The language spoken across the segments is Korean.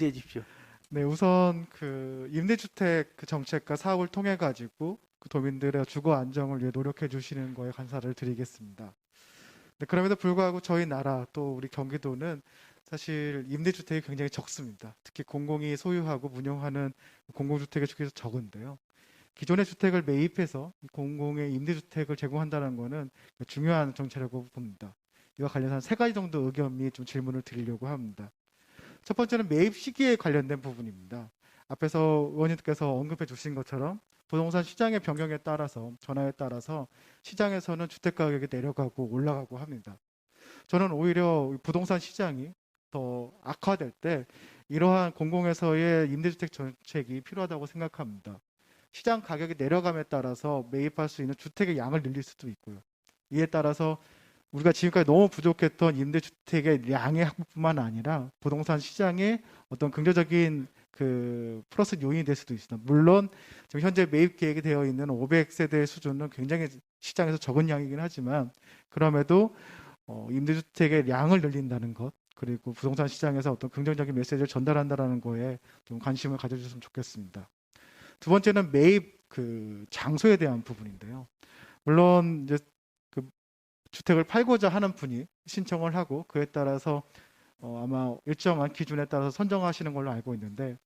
기대해 주십시오. 네, 우선 그 임대주택 그 정책과 사업을 통해 가지고 그 도민들의 주거 안정을 위해 노력해 주시는 거에 감사를 드리겠습니다. 네, 그럼에도 불구하고 저희 나라 또 우리 경기도는 사실 임대주택이 굉장히 적습니다. 특히 공공이 소유하고 운영하는 공공주택의 주택이 적은데요. 기존의 주택을 매입해서 이 공공의 임대주택을 제공한다는 것은 중요한 정책이라고 봅니다. 이와 관련해서 한세 가지 정도 의견 및 좀 질문을 드리려고 합니다. 첫 번째는 매입 시기에 관련된 부분입니다. 앞에서 의원님께서 언급해 주신 것처럼 부동산 시장의 변경에 따라서 전화에 따라서 시장에서는 주택 가격이 내려가고 올라가고 합니다. 저는 오히려 부동산 시장이 더 악화될 때 이러한 공공에서의 임대주택 정책이 필요하다고 생각합니다. 시장 가격이 내려감에 따라서 매입할 수 있는 주택의 양을 늘릴 수도 있고요. 이에 따라서 우리가 지금까지 너무 부족했던 임대주택의 양의 확보뿐만 아니라 부동산 시장의 어떤 긍정적인 그 플러스 요인이 될 수도 있습니다. 물론 지금 현재 매입 계획이 되어 있는 500세대 수준은 굉장히 시장에서 적은 양이긴 하지만 그럼에도 어, 임대주택의 양을 늘린다는 것 그리고 부동산 시장에서 어떤 긍정적인 메시지를 전달한다라는 거에 좀 관심을 가져주셨으면 좋겠습니다. 두 번째는 매입 그 장소에 대한 부분인데요. 물론 이제 그 주택을 팔고자 하는 분이 신청을 하고 그에 따라서 어, 아마 일정한 기준에 따라서 선정하시는 걸로 알고 있는데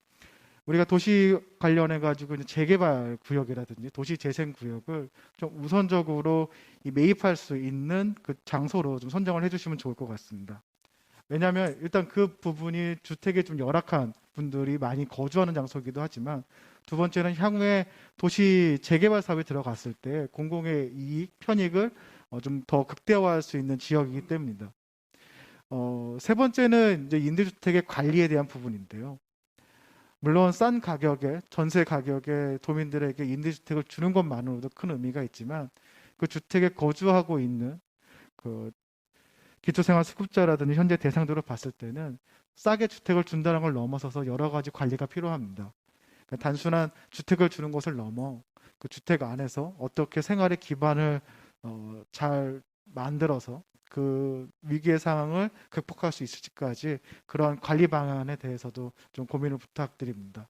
우리가 도시 관련해 가지고 재개발 구역이라든지 도시 재생 구역을 좀 우선적으로 이 매입할 수 있는 그 장소로 좀 선정을 해주시면 좋을 것 같습니다. 왜냐하면 일단 그 부분이 주택에 좀 열악한 분들이 많이 거주하는 장소이기도 하지만 두 번째는 향후에 도시 재개발 사업에 들어갔을 때 공공의 이익 편익을 어, 좀 더 극대화할 수 있는 지역이기 때문입니다. 어, 세 번째는 이제 임대주택의 관리에 대한 부분인데요. 물론 싼 가격에 전세 가격에 도민들에게 임대주택을 주는 것만으로도 큰 의미가 있지만 그 주택에 거주하고 있는 그 기초생활수급자라든지 현재 대상들을 봤을 때는 싸게 주택을 준다는 걸 넘어서서 여러 가지 관리가 필요합니다. 그러니까 단순한 주택을 주는 것을 넘어 그 주택 안에서 어떻게 생활의 기반을 어, 잘 만들어서 그 위기의 상황을 극복할 수 있을지까지 그런 관리 방안에 대해서도 좀 고민을 부탁드립니다.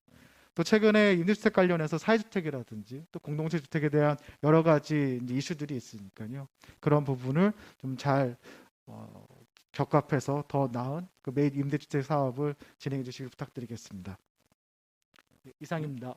또 최근에 임대주택 관련해서 사회주택이라든지 또 공동체 주택에 대한 여러 가지 이슈들이 있으니까요. 그런 부분을 좀잘 어, 격합해서 더 나은 그 매입 임대주택 사업을 진행해 주시길 부탁드리겠습니다. 네, 이상입니다.